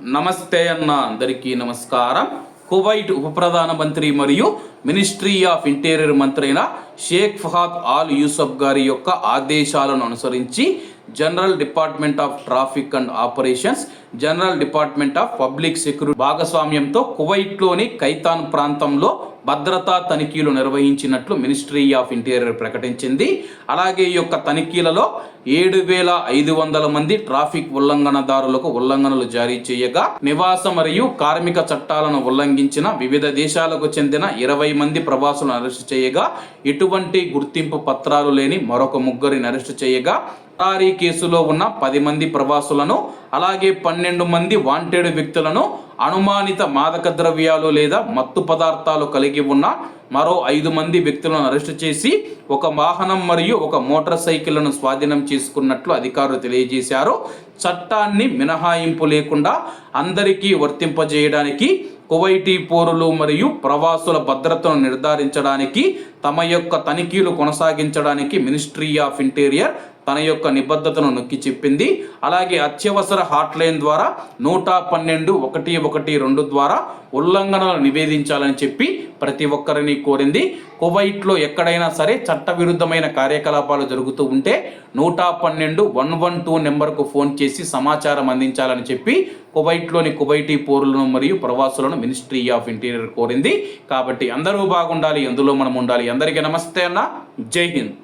నమస్తే అన్న అందరికీ నమస్కారం. కువైట్ ఉప ప్రధాన మంత్రి మరియు మినిస్ట్రీ ఆఫ్ ఇంటీరియర్ మంత్రి అయిన షేక్ ఫహాద్ ఆల్ యూసఫ్ గారి యొక్క ఆదేశాలను అనుసరించి general department of traffic and operations general department of public security భాగస్వామ్యంతో కువైట్లోని కైతాన్ ప్రాంతంలో భద్రతా తనిఖీలు నిర్వహించినట్లు మినిస్ట్రీ ఆఫ్ ఇంటీరియర్ ప్రకటించింది. అలాగే ఈ యొక్క తనిఖీలలో ఏడు వేల ఐదు వందల మంది ట్రాఫిక్ ఉల్లంఘనదారులకు ఉల్లంఘనలు జారీ చేయగా నివాస మరియు కార్మిక చట్టాలను ఉల్లంఘించిన వివిధ దేశాలకు చెందిన ఇరవై మంది ప్రవాసులను అరెస్టు చేయగా ఎటువంటి గుర్తింపు పత్రాలు లేని మరొక ముగ్గురిని అరెస్టు చేయగా పరారీ కేసులో ఉన్న పది మంది ప్రవాసులను అలాగే పన్నెండు మంది వాంటెడ్ వ్యక్తులను అనుమానిత మాదక ద్రవ్యాలు లేదా మత్తు పదార్థాలు కలిగి ఉన్న మరో ఐదు మంది వ్యక్తులను అరెస్టు చేసి ఒక వాహనం మరియు ఒక మోటార్ సైకిళ్ళను స్వాధీనం చేసుకున్నట్లు అధికారులు తెలియజేశారు. చట్టాన్ని మినహాయింపు లేకుండా అందరికీ వర్తింపజేయడానికి కువైటీ పోరులు మరియు ప్రవాసుల భద్రతను నిర్ధారించడానికి తమ యొక్క తనిఖీలు కొనసాగించడానికి మినిస్ట్రీ ఆఫ్ ఇంటీరియర్ తన యొక్క నిబద్ధతను నొక్కి చెప్పింది. అలాగే అత్యవసర హాట్లైన్ ద్వారా నూట పన్నెండు ఒకటి ఒకటి రెండు ద్వారా ఉల్లంఘనలు నివేదించాలని చెప్పి ప్రతి ఒక్కరిని కోరింది. కువైట్లో ఎక్కడైనా సరే చట్టవిరుద్ధమైన కార్యకలాపాలు జరుగుతూ ఉంటే నూట పన్నెండు వన్ వన్ టూ నెంబర్కు ఫోన్ చేసి సమాచారం అందించాలని చెప్పి కువైట్లోని కువైటీ పౌరులను మరియు ప్రవాసులను మినిస్ట్రీ ఆఫ్ ఇంటీరియర్ కోరింది. కాబట్టి అందరూ బాగుండాలి ఎందులో మనం ఉండాలి. అందరికీ నమస్తే అన్న. జై హింద్.